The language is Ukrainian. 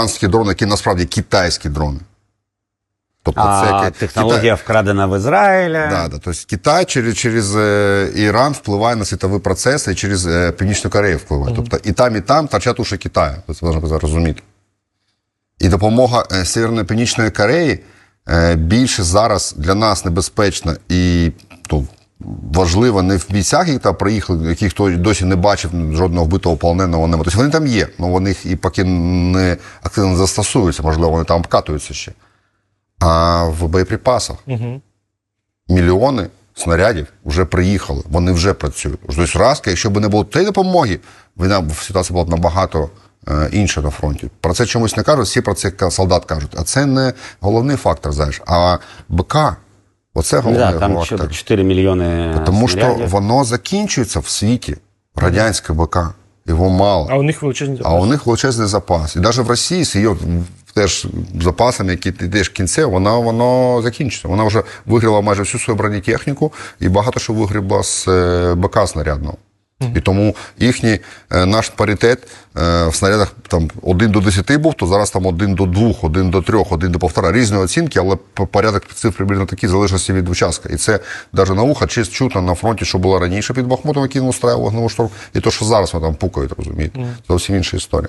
американські дрони, які насправді китайські дрони. Тобто А технологія вкрадена в Ізраїлі. Да, да. Тобто Китай через, через е, Іран впливає на світові процеси і через е, Північну Корею впливає. Тобто і там, і там торчать уші Китаю. Це можна розуміти. І допомога е, Северної Північної Кореї більше зараз для нас небезпечна і важлива не в бійцях, які там приїхали, яких хто досі не бачив жодного вбитого полоненого нема. Тобто вони там є, але вони їх і поки не активно застосуються, можливо, вони там обкатуються ще. А в боєприпасах мільйони снарядів вже приїхали, вони вже працюють. Тобто раз, якщо б не було тієї допомоги, війна б- ситуація була б набагато е, інша на фронті. Про це чомусь не кажуть, всі про це солдат кажуть. А це не головний фактор, знаєш, а БК. Оце головне. Да, там фактор. 4 мільйони Тому що воно закінчується в світі, радянське БК. Його мало. А у них величезні А у них величезний запас. І навіть в Росії з її теж запасами, які ти йдеш кінце, вона воно закінчиться. Вона вже виграла майже всю свою бронетехніку і багато що вигрібла з е, БК снарядного. І тому їхній е, наш паритет е, в снарядах там 1 до 10 був, то зараз там 1 до 2, 1 до 3, 1 до 1,5. Різні оцінки, але порядок цифр приблизно такий, залишився від участка. І це навіть на наука чи чутно на фронті, що було раніше під Бахмутом, який не устраював вогневий шторм, і то, що зараз вони там пукають, розумієте. Зовсім інша історія.